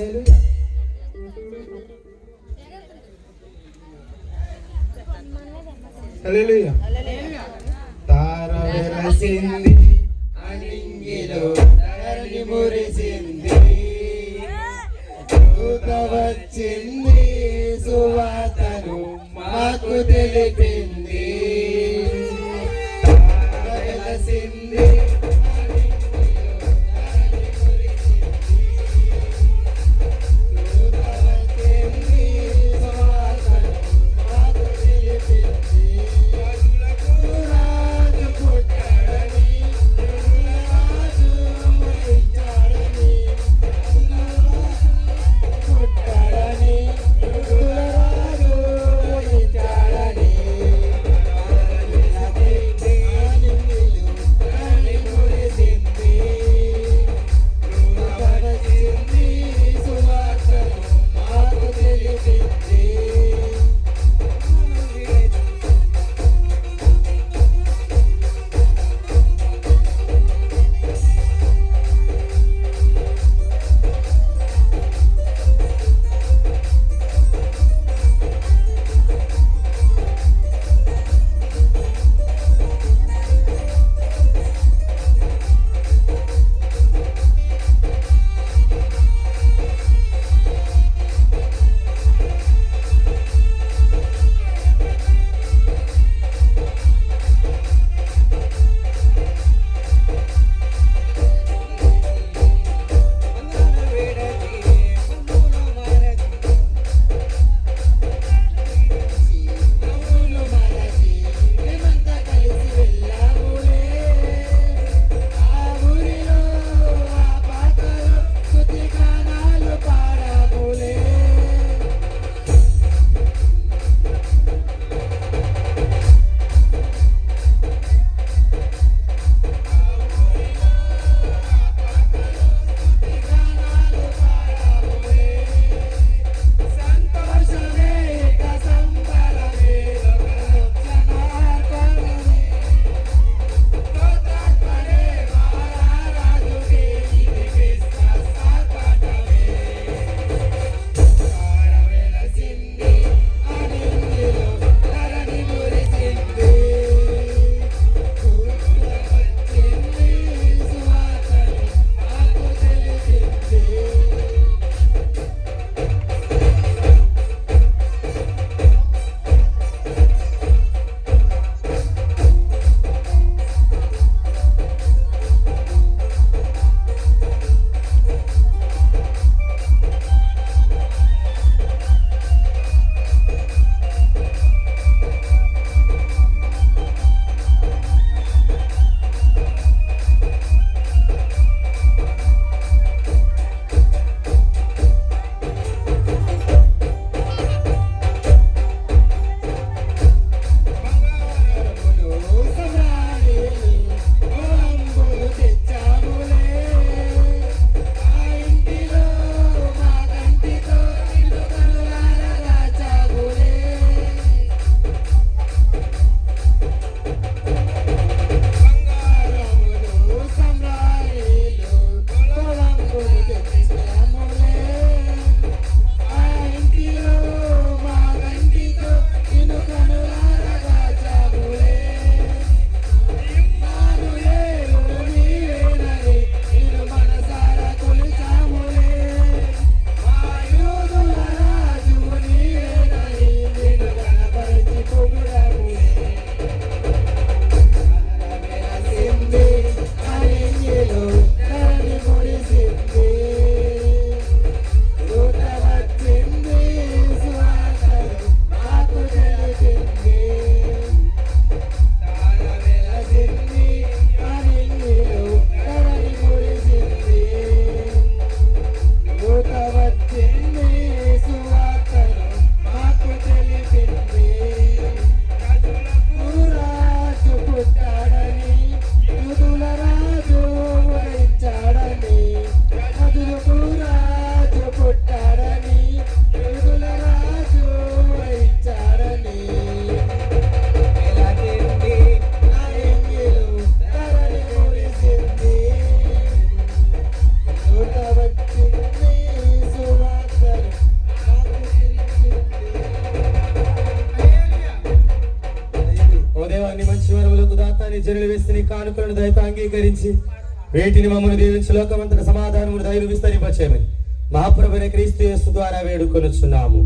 హల్లెలూయా హల్లెలూయా తార వెలసింది అణింగిలో ధరణి మురిసింది దూత వచ్చింది సువాతను మాకు తెలిపింది సమాధానాన్ని జనులు నీ కానుకలను దయత అంగీకరించి వేటిని మమ్మల్ని దీవించి లోకమంతట సమాధానము దయలు విస్తరింపచేయమని. మహాప్రభుని క్రీస్తు యేసు ద్వారా వేడుకొనుచున్నాము.